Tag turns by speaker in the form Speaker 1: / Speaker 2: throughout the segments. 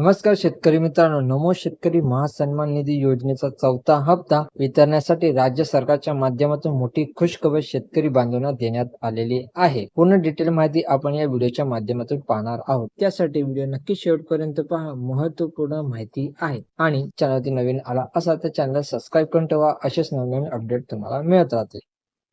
Speaker 1: नमस्कार शेतकरी मित्रांनो नमो शेतकरी महासन्मान निधी योजनेचा चौथा हप्ता वितरण्यासाठी राज्य सरकारच्या माध्यमातून मोठी खुशखबर शेतकरी बांधवांना देण्यात आलेली आहे. पूर्ण डिटेल माहिती आपण या व्हिडिओच्या माध्यमातून पाहणार आहोत. त्यासाठी व्हिडिओ नक्की शेवटपर्यंत पहा महत्त्वपूर्ण माहिती आहे. आणि चॅनल नवीन आला असा तर चॅनल सबस्क्राईब करून ठेवा असेच नवनवीन अपडेट तुम्हाला मिळत राहतील.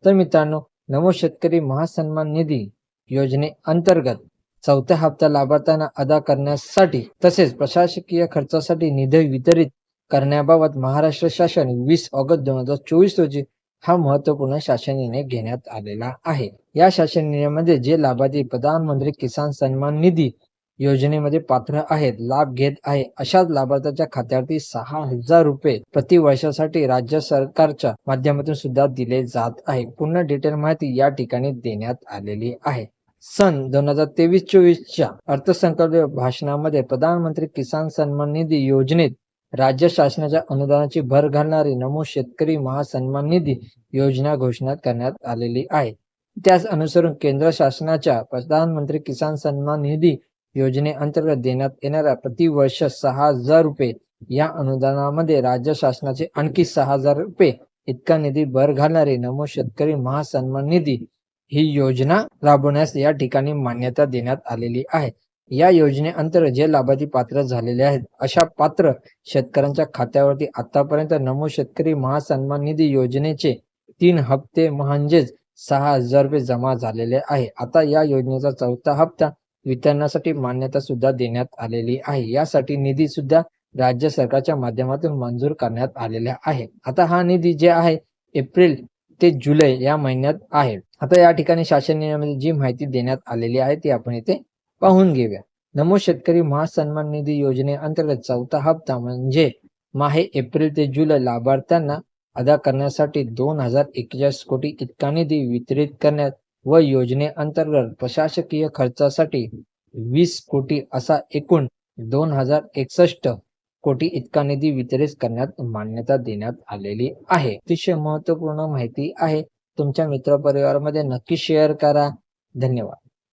Speaker 1: तर मित्रांनो नमो शेतकरी महासन्मान निधी योजने अंतर्गत चौथ्या हप्ता लाभार्थ्यांना अदा करण्यासाठी तसेच प्रशासकीय खर्चासाठी निधी वितरित करण्याबाबत महाराष्ट्र शासन वीस ऑगस्ट दोन हजार चोवीस रोजी हा महत्त्वपूर्ण शासन निर्णय घेण्यात आलेला आहे. या शासन निर्णयामध्ये जे लाभार्थी प्रधानमंत्री किसान सन्मान निधी योजनेमध्ये पात्र आहेत लाभ घेत आहे अशाच लाभार्थ्याच्या खात्यावरती सहा हजार रुपये प्रति वर्षासाठी राज्य सरकारच्या माध्यमातून सुद्धा दिले जात आहे. पूर्ण डिटेल माहिती या ठिकाणी देण्यात आलेली आहे. सन दोन हजार तेवीस चोवीसच्या अर्थसंकल्प भाषणामध्ये प्रधानमंत्री किसान सन्मान निधी योजनेत राज्य शासनाच्या अनुदानाची भर घालणारी नमो शेतकरी महासन्मान निधी योजना घोषणा करण्यात आलेली आहे. त्याच अनुसरून केंद्र शासनाच्या प्रधानमंत्री किसान सन्मान निधी योजनेअंतर्गत देण्यात येणाऱ्या प्रतिवर्ष सहा हजार रुपये या अनुदानामध्ये राज्य शासनाचे आणखी सहा हजार रुपये इतका निधी भर घालणारी नमो शेतकरी महासन्मान निधी ही योजना राबवण्यास या ठिकाणी मान्यता देण्यात आलेली आहे. या योजनेअंतर्गत जे लाभार्थी पात्र झालेले आहेत अशा पात्र शेतकऱ्यांच्या खात्यावरती आतापर्यंत नमो शेतकरी महासन्मान निधी योजनेचे तीन हप्ते म्हणजेच सहा हजार रुपये जमा झालेले आहे. आता या योजनेचा चौथा हप्ता वितरणासाठी मान्यता सुद्धा देण्यात आलेली आहे. यासाठी निधी सुद्धा राज्य सरकारच्या माध्यमातून मंजूर करण्यात आलेला आहे. आता हा निधी जे आहे एप्रिल ते जुलै या महिन्यात आहे. आता या ठिकाणी शासन निर्णयामध्ये म्हणजे जी माहिती देण्यात आलेली आहे ती आपण इथे पाहून घेऊया. नमो शेतकरी महासन्मान निधी योजनेअंतर्गत चौथा हप्ता म्हणजे माहे एप्रिल ते जुलै लाभार्थ्यांना अदा करण्यासाठी दोन हजार एक्केचाळीस कोटी इतका निधी वितरित करण्यात व योजनेअंतर्गत प्रशासकीय खर्चासाठी वीस कोटी असा एकूण दोन हजार एकसष्ट कोटी इतका निधी वितरित करण्यात मान्यता देण्यात आलेली आहे. अतिशय महत्त्वपूर्ण माहिती आहे. तुमच्या मित्रपरिवारामध्ये नक्की शेअर करा. धन्यवाद.